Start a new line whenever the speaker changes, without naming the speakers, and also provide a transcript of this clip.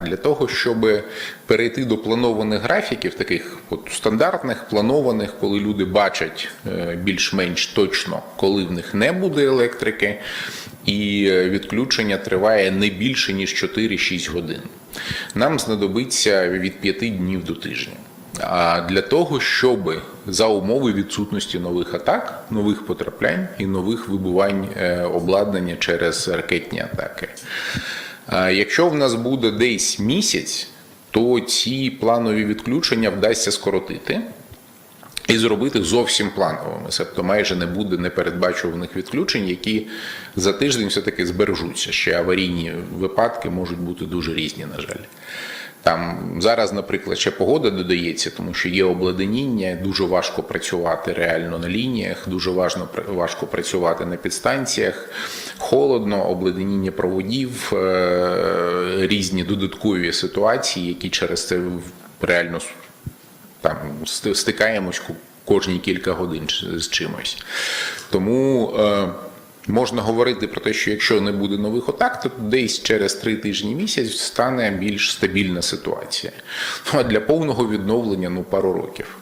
Для того, щоб перейти до планованих графіків, таких от стандартних, планованих, коли люди бачать е, більш-менш точно, коли в них не буде електрики, і е, відключення триває не більше ніж 4-6 годин. Нам знадобиться від 5 днів до тижня. А для того, щоб за умови відсутності нових атак, нових потраплянь і нових вибувань е, обладнання через ракетні атаки. Якщо в нас буде десь місяць, то ці планові відключення вдасться скоротити і зробити зовсім плановими. Тобто майже не буде непередбачуваних відключень, які за тиждень все-таки збережуться. Ще аварійні випадки можуть бути дуже різні, на жаль. Там зараз, наприклад, ще погода додається, тому що є обледеніння, дуже важко працювати реально на лініях, дуже важно, важко працювати на підстанціях, холодно, обледеніння проводів, е, різні додаткові ситуації, які через це реально там стикаємось кожні кілька годин з чимось. Тому е, можна говорити про те, що якщо не буде нових атак, то десь через три тижні місяць стане більш стабільна ситуація. Ну а для повного відновлення ну пару років.